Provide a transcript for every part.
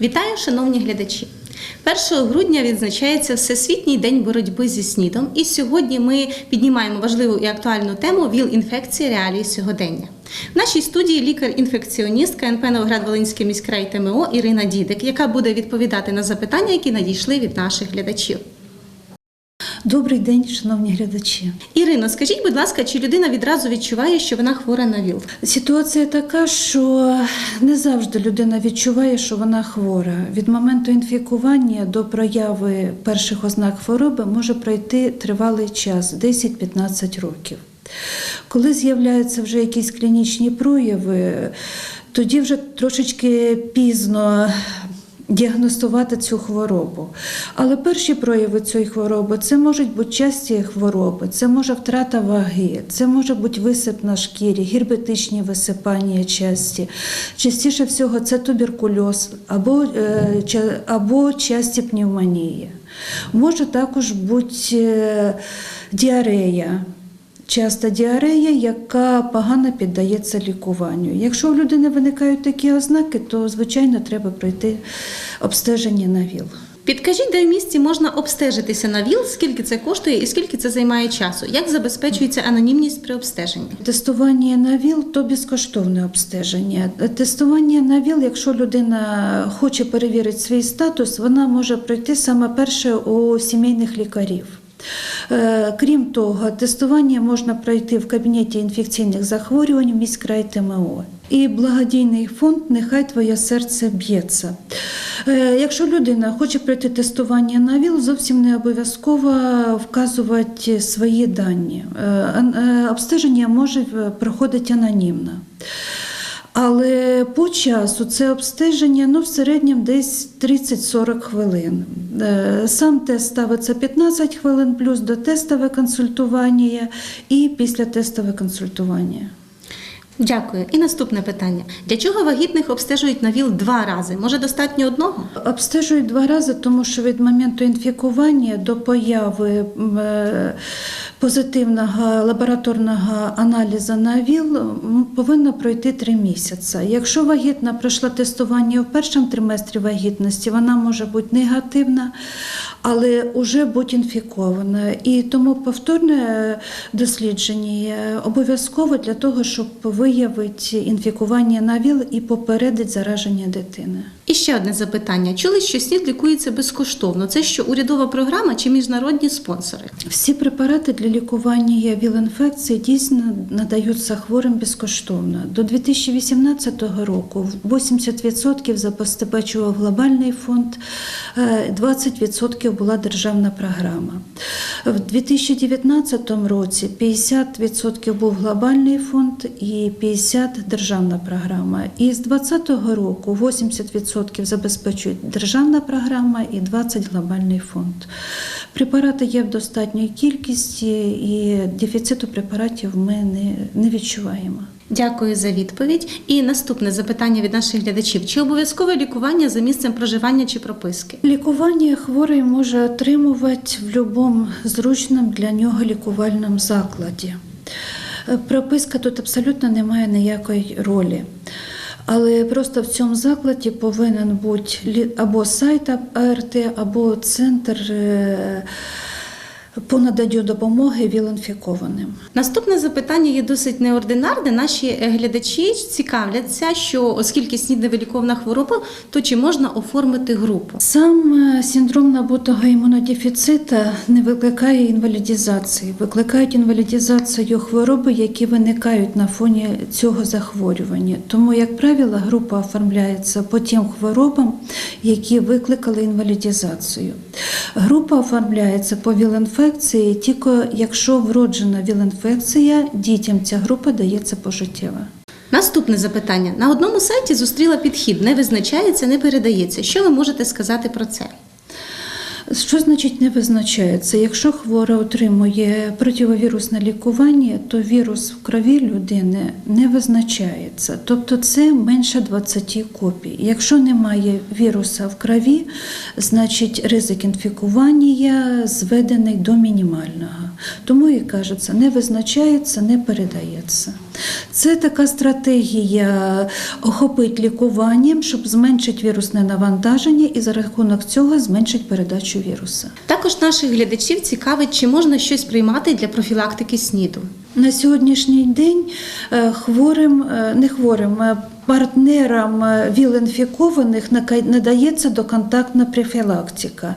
Вітаю, шановні глядачі! 1 грудня відзначається Всесвітній день боротьби зі СНІДом, і сьогодні ми піднімаємо важливу і актуальну тему ВІЛ-інфекції реалії сьогодення. В нашій студії лікар-інфекціоністка НП Новоград-Волинський міськрай ТМО Ірина Дідик, яка буде відповідати на запитання, які надійшли від наших глядачів. Добрий день, шановні глядачі. Ірино, скажіть, будь ласка, чи людина відразу відчуває, що вона хвора на ВІЛ? Ситуація така, що не завжди людина відчуває, що вона хвора. Від моменту інфікування до прояви перших ознак хвороби може пройти тривалий час 10-15 років. Коли з'являються вже якісь клінічні прояви, тоді вже трошечки пізно діагностувати цю хворобу. Але перші прояви цієї хвороби це можуть бути часті хвороби, це може втрата ваги, це може бути висип на шкірі, гірбетичні висипання часті. Частіше всього це туберкульоз або, е, або часті пневмонії. Може також бути е, діарея. Часта діарея, яка погано піддається лікуванню. Якщо у людини виникають такі ознаки, то звичайно треба пройти обстеження на ВІЛ. Підкажіть, де в місті можна обстежитися на ВІЛ, скільки це коштує і скільки це займає часу? Як забезпечується анонімність при обстеженні? Тестування на ВІЛ то безкоштовне обстеження. Тестування на ВІЛ, якщо людина хоче перевірити свій статус, вона може пройти саме перше у сімейних лікарів. Е, Крім того, тестування можна пройти в кабінеті інфекційних захворювань міськрай ТМО. І благодійний фонд Нехай твоє серце б'ється. Е, Якщо людина хоче пройти тестування на ВІЛ, зовсім не обов'язково вказувати свої дані. Е, Обстеження може проходити анонімно. Але по часу це обстеження ну, в середньому десь 30-40 хвилин. Е, Сам тест ставиться 15 хвилин, плюс до тестове консультування і після тестове консультування. Дякую. І наступне питання: для чого вагітних обстежують на ВІЛ два рази? Може, достатньо одного? Обстежують два рази, тому що від моменту інфікування до появи е, позитивного лабораторного аналізу на ВІЛ м, повинно пройти три місяці. Якщо вагітна пройшла тестування в першому триместрі вагітності, вона може бути негативна, але вже бути інфікована. І тому повторне дослідження обов'язково для того, щоб виявити інфікування на ВІЛ і попередити зараження дитини. І ще одне запитання: чули, що СНІД лікується безкоштовно? Це що урядова програма чи міжнародні спонсори? Всі препарати для лікування ВІЛ-інфекції дійсно надаються хворим безкоштовно. До 2018 року 80% забезпечував глобальний фонд, е, 20% була державна програма. В 2019 році 50% був глобальний фонд і 50% державна програма. І з 2020 року 80% забезпечує державна програма і 20% глобальний фонд. Препарати є в достатньої кількості, і дефіциту препаратів ми не, не відчуваємо. Дякую за відповідь. І наступне запитання від наших глядачів: чи обов'язкове лікування за місцем проживання чи прописки? Лікування хворий може отримувати в будь-якому зручному для нього лікувальному закладі. Прописка тут абсолютно не має ніякої ролі. Але просто в цьому закладі повинен бути або сайт АРТ, або центр е, по наданню допомоги віл-інфікованим. Наступне запитання є досить неординарне. Наші е, глядачі цікавляться, що оскільки СНІД невиліковна хвороба, то чи можна оформити групу? Сам е, синдром набутого імунодефіциту не викликає інвалідізації. Викликають інвалідізацію хвороби, які виникають на фоні цього захворювання. Тому, як правило, група оформляється по тим хворобам, які викликали інвалідізацію. Група оформляється по віл-інфекції, тільки якщо вроджена віл-інфекція, дітям ця група дається пожиттєво. Наступне запитання: на одному сайті зустріла підхід, не визначається, не передається. Що ви можете сказати про це? Що значить не визначається? Якщо хвора отримує противовірусне лікування, то вірус в крові людини не визначається. Тобто це менше 20 копій. Якщо немає віруса в крові, значить ризик інфікування зведений до мінімального. Тому і кажеться, не визначається, не передається. Це така стратегія охопити лікуванням, щоб зменшити вірусне навантаження і за рахунок цього зменшити передачу віруса. Також наших глядачів цікавить, чи можна щось приймати для профілактики СНІДу. На сьогоднішній день е, хворим, е, не хворим, е, партнерам е, ВІЛ-інфікованих надається доконтактна профілактика.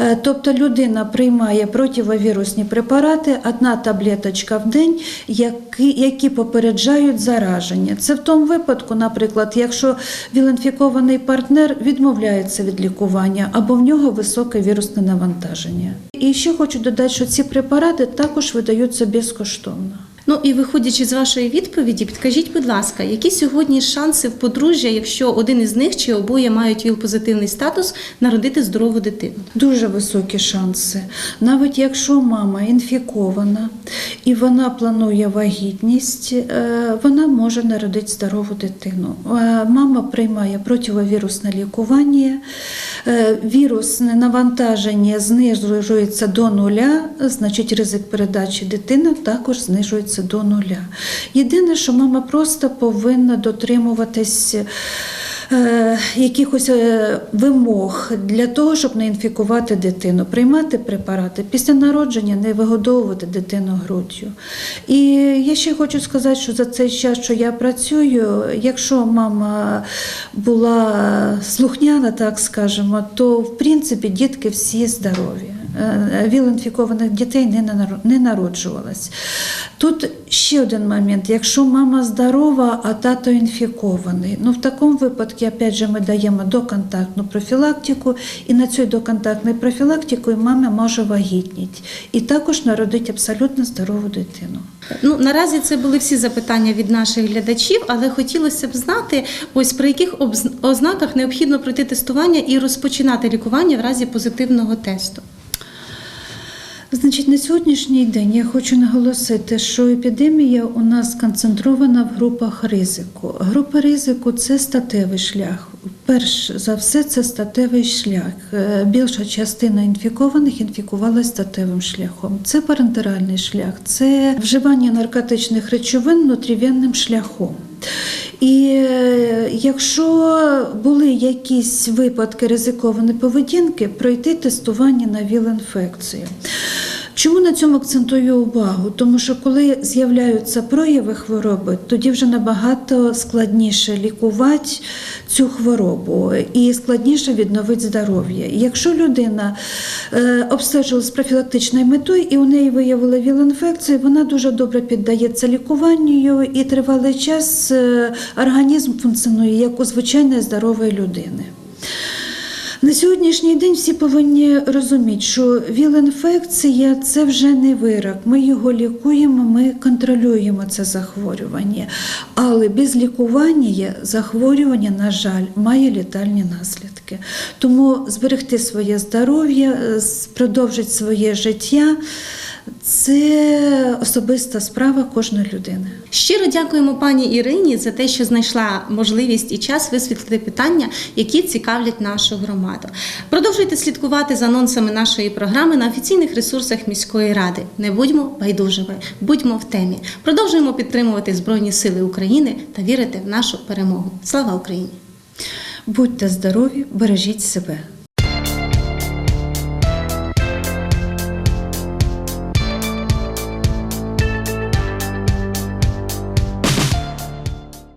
Е, Тобто людина приймає противовірусні препарати, одна таблеточка в день, які, які попереджають зараження. Це в тому випадку, наприклад, якщо ВІЛ-інфікований партнер відмовляється від лікування або в нього високе вірусне навантаження. І ще хочу додати, що ці препарати також видаються безкоштовно. Ну і виходячи з вашої відповіді, підкажіть, будь ласка, які сьогодні шанси в подружжя, якщо один із них чи обоє мають ВІЛ-позитивний статус, народити здорову дитину? Дуже високі шанси. Навіть якщо мама інфікована і вона планує вагітність, е, вона може народити здорову дитину. Е, Мама приймає противовірусне лікування, е, вірусне навантаження знижується до нуля, значить ризик передачі дитини також знижується до нуля. Єдине, що мама просто повинна дотримуватись. е, Якихось е, вимог для того, щоб не інфікувати дитину, приймати препарати після народження, не вигодовувати дитину груддю. І я ще хочу сказати, що за цей час, що я працюю, якщо мама була слухняна, так скажемо, то в принципі дітки всі здорові. Е, ВІЛ-інфікованих дітей не народжувалось. Тут ще один момент: якщо мама здорова, а тато інфікований, ну в такому випадку, опять же, ми даємо доконтактну профілактику, і на цій доконтактній профілактику мама може вагітніти і також народити абсолютно здорову дитину. Ну наразі це були всі запитання від наших глядачів, але хотілося б знати, ось при яких ознаках необхідно пройти тестування і розпочинати лікування в разі позитивного тесту. Значить, на сьогоднішній день я хочу наголосити, що епідемія у нас концентрована в групах ризику. Група ризику це статевий шлях. Перш за все, це статевий шлях. Е, Більша частина інфікованих інфікувалася статевим шляхом. Це парентеральний шлях, це вживання наркотичних речовин внутрівенним шляхом. І е, якщо були якісь випадки ризикованої поведінки, пройти тестування на ВІЛ-інфекцію. Чому на цьому акцентую увагу? Тому що коли з'являються прояви хвороби, тоді вже набагато складніше лікувати цю хворобу і складніше відновити здоров'я. Якщо людина е, обстежувалась профілактичною метою і у неї виявили ВІЛ-інфекцію, вона дуже добре піддається лікуванню і тривалий час е, організм функціонує як у звичайної здорової людини. На сьогоднішній день всі повинні розуміти, що ВІЛ-інфекція це вже не вирок. Ми його лікуємо, ми контролюємо це захворювання. Але без лікування захворювання, на жаль, має літальні наслідки. Тому зберегти своє здоров'я, продовжити своє життя це особиста справа кожної людини. Щиро дякуємо пані Ірині за те, що знайшла можливість і час висвітлити питання, які цікавлять нашу громаду. Продовжуйте слідкувати за анонсами нашої програми на офіційних ресурсах міської ради. Не будьмо байдужими, будьмо в темі. Продовжуємо підтримувати Збройні Сили України та вірити в нашу перемогу. Слава Україні! Будьте здорові, бережіть себе.